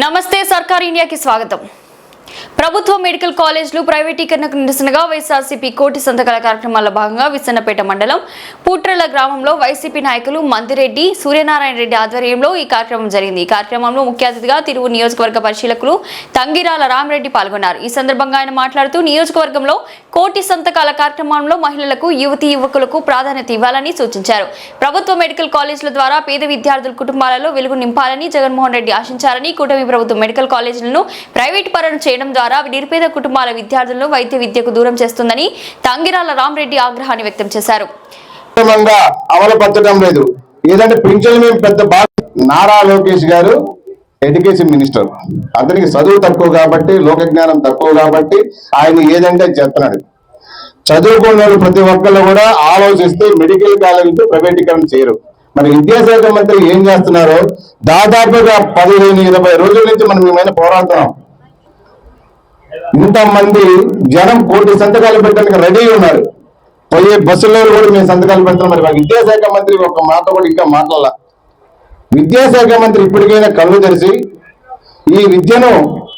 నమస్తే సర్కార్ ఇండియాకి స్వాగతం ప్రభుత్వ మెడికల్ కాలేజీలు ప్రైవేటీకరణకు నిరసనగా వైఎస్ఆర్సీపీ కోటి సంతకాల కార్యక్రమాల భాగంగా విసన్నపేట మండలం పూట్రల గ్రామంలో వైసీపీ నాయకులు మందిరెడ్డి సూర్యనారాయణ రెడ్డి ఆధ్వర్యంలో ఈ కార్యక్రమం జరిగింది. ఈ కార్యక్రమంలో ముఖ్య అతిథిగా తిరువు నియోజకవర్గ పరిశీలకులు తంగిరాల రామరెడ్డి పాల్గొన్నారు. ఈ సందర్భంగా ఆయన మాట్లాడుతూ నియోజకవర్గంలో కోటి సంతకాల కార్యక్రమంలో మహిళలకు యువతి యువకులకు ప్రాధాన్యత ఇవ్వాలని సూచించారు. ప్రభుత్వ మెడికల్ కాలేజీల ద్వారా పేద విద్యార్థుల కుటుంబాలలో వెలుగు నింపాలని జగన్మోహన్ రెడ్డి ఆశించారని కూటమి ప్రభుత్వం మెడికల్ కాలేజీలను ప్రైవేట్ పరం చేయడం ద్వారా నిరుపేద కుటుంబాల విద్యార్థులను వైద్య విద్యకు దూరం చేస్తుందని తంగిరాల రామరెడ్డి ఆగ్రహాన్ని వ్యక్తం చేశారు. అమలుపరచడం లేదు. ఏదంటే పింఛన్ మేము పెద్ద నారా లోకేష్ గారు ఎడ్యుకేషన్ మినిస్టర్. అతనికి చదువు తక్కువ కాబట్టి లోక జ్ఞానం తక్కువ కాబట్టి ఆయన ఏదంటే చేస్తున్నాడు చదువుకున్న ప్రతి ఒక్కళ్ళు కూడా ఆలోచిస్తే మెడికల్ కాలేజీతో ప్రైవేటీకరణ చేయరు. మరి విద్యాశాఖ మంత్రి ఏం చేస్తున్నారో దాదాపుగా పదిహేను ఇరవై రోజుల నుంచి మనం మేమైనా పోరాడుతున్నాం. ఇంతమంది జనం కోటి సంతకాలు పెట్టడానికి రెడీ ఉన్నారు. పోయే బస్సులో కూడా మేము సంతకాలు పెడతాం. మరి విద్యాశాఖ మంత్రి ఒక మాట కూడా ఇంకా మాట్లాడాల. విద్యాశాఖ మంత్రి ఇప్పటికైనా కళ్ళు తెరిచి ఈ విద్యను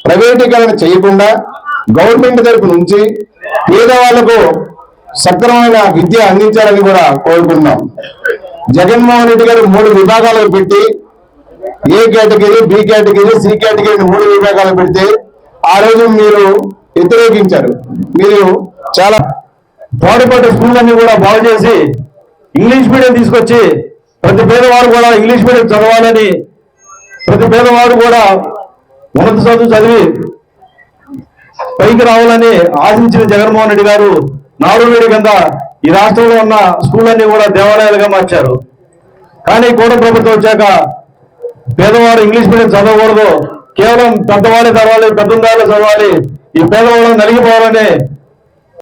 ప్రైవేటీకరణ చేయకుండా గవర్నమెంట్ తరపు నుంచి పేదవాళ్ళకు సక్రమమైన విద్య అందించాలని కూడా కోరుకుంటున్నాం. జగన్మోహన్ రెడ్డి గారు మూడు విభాగాలు పెట్టి A category B category C category మూడు విభాగాలు పెడితే ఆ రోజు మీరు వ్యతిరేకించారు. మీరు చాలా పాడుపడ్డ స్కూళ్ళన్నీ కూడా బాగు చేసి ఇంగ్లీష్ మీడియం తీసుకొచ్చి ప్రతి పేదవాడు కూడా ఇంగ్లీష్ మీడియం చదవాలని ప్రతి పేదవాడు కూడా ఉన్నత చదువు చదివి పైకి రావాలని ఆశించిన జగన్మోహన్ రెడ్డి గారు నారువేడి కింద ఈ రాష్ట్రంలో ఉన్న స్కూళ్ళన్నీ కూడా దేవాలయాలుగా మార్చారు. కానీ కూడ ప్రభుత్వం వచ్చాక పేదవాడు ఇంగ్లీష్ మీడియం చదవకూడదు. కేవలం పెద్దవాళ్ళే చదవాలి పెద్దందాలే చదవాలి. ఈ పేదవాళ్ళు నలిగిపోవాలనే